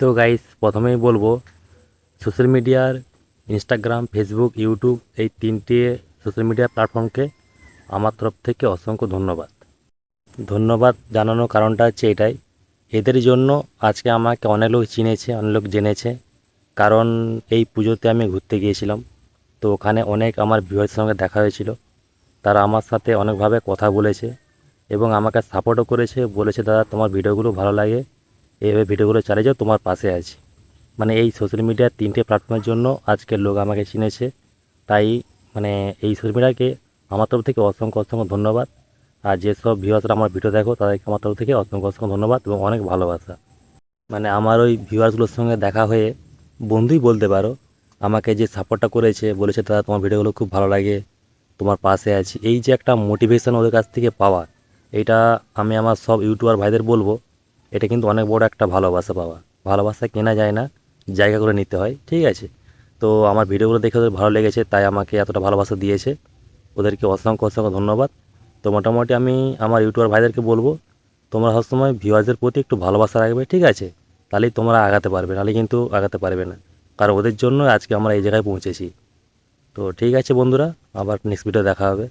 তো গাইস প্রথমেই বলব সোশ্যাল মিডিয়ার ইনস্টাগ্রাম ফেসবুক ইউটিউব এই তিনটে সোশ্যাল মিডিয়া প্ল্যাটফর্মকে আমার তরফ থেকে অসংখ্য ধন্যবাদ। ধন্যবাদ জানানোর কারণটা হচ্ছে এটাই। এদের জন্য আজকে আমাকে অনেক লোক চিনেছে, অনেক লোক জেনেছে। কারণ এই পুজোতে আমি ঘুরতে গিয়েছিলাম। তো ওখানে অনেক আমার ভিউয়ার্সের সঙ্গে দেখা হয়েছিল। তারা আমার সাথে অনেকভাবে কথা বলেছে এবং আমাকে সাপোর্টও করেছে। বলেছে, দাদা, তোমার ভিডিওগুলো ভালো লাগে। এইভাবে ভিডিওগুলো চালিয়ে যাও তোমার পাশে আছি। মানে এই সোশ্যাল মিডিয়ার তিনটে প্ল্যাটফর্মের জন্য আজকের লোক আমাকে চিনেছে। তাই মানে এই সোশ্যাল মিডিয়াকে আমার তরফ থেকে অসংখ্য অসংখ্য ধন্যবাদ। আর যেসব ভিউয়ার্সরা আমার ভিডিও দেখো, তাদেরকে আমার তরফ থেকে অসংখ্য অসংখ্য ধন্যবাদ এবং অনেক ভালোবাসা। মানে আমার ওই ভিউয়ার্সগুলোর সঙ্গে দেখা হয়ে বন্ধুই বলতে পারো, আমাকে যে সাপোর্টটা করেছে, বলেছে, দাদা, তোমার ভিডিওগুলো খুব ভালো লাগে, তোমার পাশে আছি। এই যে একটা মোটিভেশন ওদের কাছ থেকে পাওয়া, এটা আমি আমার সব ইউটিউবার ভাইদের বলব এটা কিন্তু অনেক বড় একটা ভালোবাসা পাওয়া। ভালোবাসা কেনা যায় না জায়গা করে নিতে হয়, ঠিক আছে? তো আমার ভিডিওগুলো দেখে ওদের ভালো লেগেছে, তাই আমাকে এতটা ভালোবাসা দিয়েছে। ওদেরকে অসংখ্য অসংখ্য ধন্যবাদ। তো মোটামুটি আমি আমার ইউটিউবার ভাইদেরকে বলব, তোমরা সবসময় ভিউয়ার্সদের প্রতি একটু ভালোবাসা রাখবে, ঠিক আছে? তাহলেই তোমরা আগাতে পারবে, নাহলে কিন্তু আগাতে পারবে না। কারণ ওদের জন্য আজকে আমরা এই জায়গায় পৌঁছেছি। তো ঠিক আছে বন্ধুরা, আবার নেক্সট ভিডিও দেখা হবে।